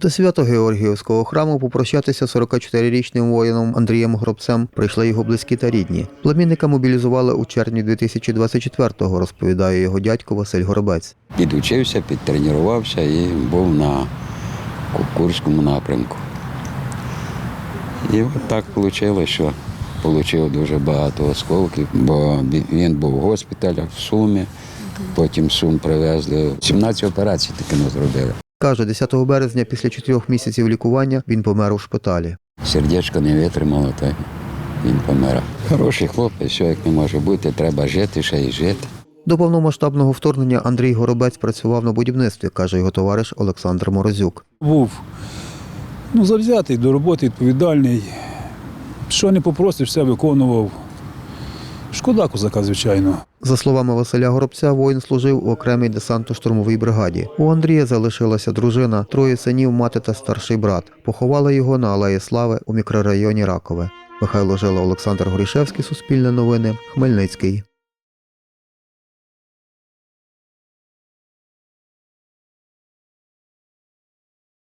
До Свято-Георгіївського храму попрощатися 44-річним воїном Андрієм Гробцем прийшли його близькі та рідні. Племінника мобілізували у червні 2024-го, розповідає його дядько Василь Горобець. Підучився, підтренувався і був на Курському напрямку. І от так вийшло, що отримав дуже багато осколків, бо він був в госпіталях в Сумі, потім Сум привезли. 17 операцій таки ми зробили. Каже, 10 березня після чотирьох місяців лікування він помер у шпиталі. Сердечко не витримало, та він помер. Хороший хлопець, все як не може бути, треба жити, ще й жити. До повномасштабного вторгнення Андрій Горобець працював на будівництві, каже його товариш Олександр Морозюк. Був ну, завзятий до роботи, відповідальний. Що не попросиш, все виконував. Шкода козака, звичайно. За словами Василя Горобця, воїн служив у окремій десантно-штурмовій бригаді. У Андрія залишилася дружина, троє синів, мати та старший брат. Поховали його на Алеї Слави у мікрорайоні Ракове. Михайло Жила, Олександр Горішевський, Суспільне новини, Хмельницький.